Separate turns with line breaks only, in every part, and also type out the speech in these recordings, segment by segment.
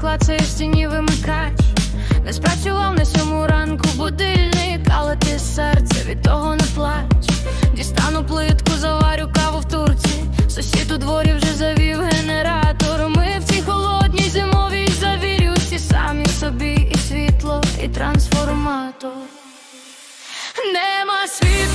клацає в стіні вимикач. Не спрацював на сьому ранку будильник, але ти серце від того не плач. Дістану плитку, заварю каву в турці. Сусід у дворі вже завів генератор. Ми в цій холодній зимовій завірю всі самі собі і світло, і трансформатор. Нема світла,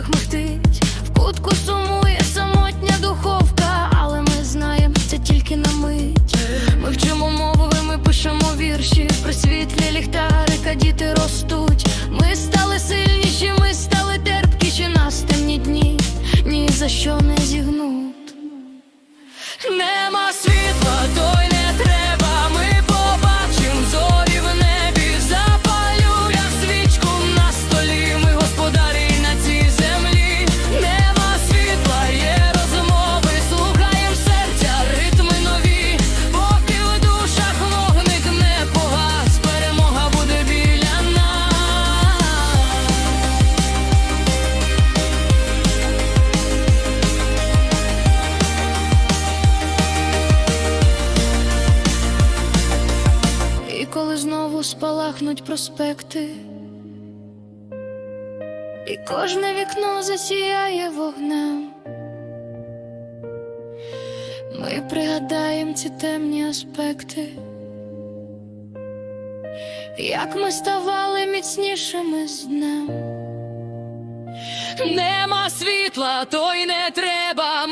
батарейках михтить. В кутку сумує самотня духовка, але ми знаємо, це тільки на мить. Ми вчимо мови, ми пишемо вірші. При світлі ліхтарика діти ростуть. Коли знову спалахнуть проспекти, і кожне вікно засіяє вогнем, ми пригадаємо ці темні аспекти, як ми ставали міцнішими з днем. Нема світла, то й не треба.